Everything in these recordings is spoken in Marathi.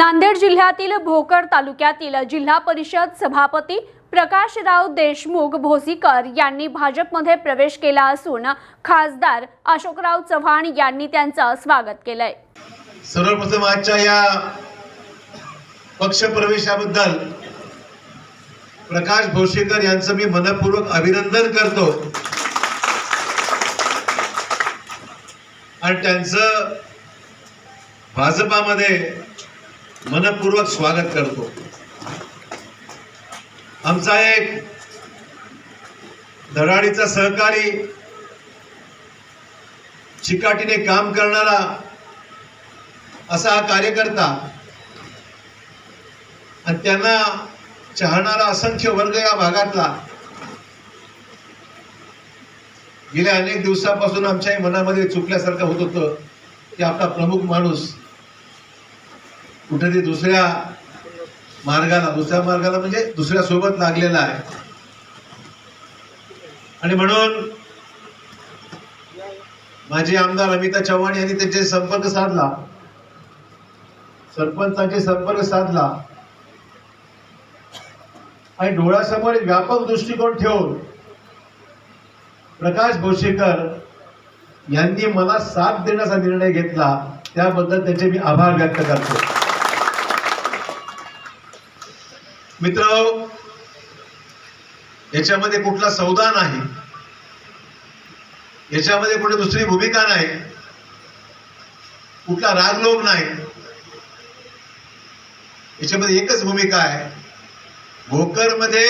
नांदेड जिल्ह्यातील भोकर तालुक्यातील जिल्हा परिषद सभापती प्रकाशराव देशमुख भोसीकर यांनी भाजपमध्ये प्रवेश केला असून खासदार अशोकराव चव्हाण यांनी त्यांचं स्वागत केलंय. सर्वप्रथम आजच्या या पक्षप्रवेशाबद्दल प्रकाश भोसेकर यांचं मी मनपूर्वक अभिनंदन करतो. आणि त्यांचं भाजपामध्ये मनपूर्वक स्वागत करतो. आमचा एक धडाडीचा सहकारी चिकाटीने काम करणारा असा हा कार्यकर्ता आणि त्यांना चाहणारा असंख्य वर्ग या भागातला गेल्या अनेक दिवसापासून आमच्याही मनामध्ये चुकल्यासारखं होत होतं की आपला प्रमुख माणूस कुठेतरी दुसऱ्या मार्गाला दुसऱ्या मार्गाला म्हणजे दुसऱ्या सोबत लागलेला आहे. आणि म्हणून माझे आमदार अमिता चव्हाण यांनी त्याचे संपर्क साधला. सरपंचांशी संपर्क साधला. आणि डोळ्यासमोर एक व्यापक दृष्टिकोन ठेवून प्रकाश भोसेकर यांनी मला साथ देण्याचा निर्णय घेतला. त्याबद्दल त्याचे मी आभार व्यक्त करतो. मित्र याच्यामध्ये कुठला सौदा नाही. याच्यामध्ये कुठे दुसरी भूमिका नाही. कुठला रागलोभ नाही. याच्यामध्ये एकच भूमिका आहे. भोकरमध्ये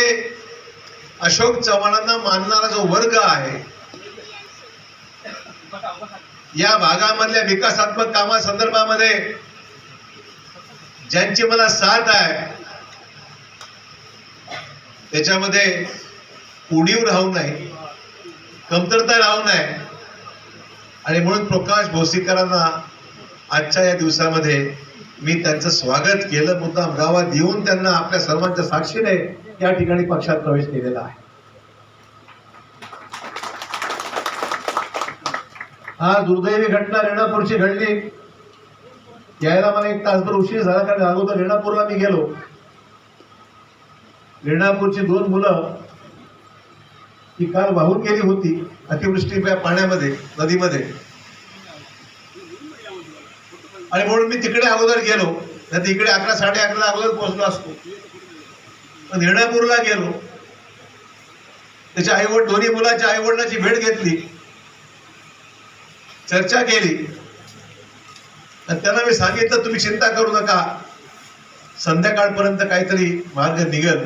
अशोक चव्हाणांना मानणारा जो वर्ग आहे या भागामधल्या विकासात्मक कामासंदर्भामध्ये ज्यांची मला साथ आहे त्याच्यामध्ये उणीव राहू नये कमतरता राहू नये. आणि म्हणून प्रकाश भोसीकरांना आजच्या या दिवसामध्ये मी त्यांचं स्वागत केलं. मुद्दाम गावात येऊन त्यांना आपल्या सर्वांच्या साक्षीने या ठिकाणी पक्षात प्रवेश केलेला आहे. हा दुर्दैवी घटना रेणापूरची घडली. यायला मला एक तासभर उशीर झाला कारण अगोदर रेणापूरला मी गेलो. रेणापूरची दोन मुलं ही काल वाहून गेली होती अतिवृष्टी पाण्यामध्ये नदीमध्ये. आणि म्हणून मी तिकडे अगोदर गेलो. नाही तिकडे अकरा साडे अकरा अगोदर पोहोचलो असतो. पण रेणापूरला गेलो. त्याच्या आईवड दोन्ही मुलाच्या आईवडिलांची भेट घेतली. चर्चा केली. तर त्यांना मी सांगितलं तुम्ही चिंता करू नका. संध्याकाळपर्यंत काहीतरी मार्ग निघल.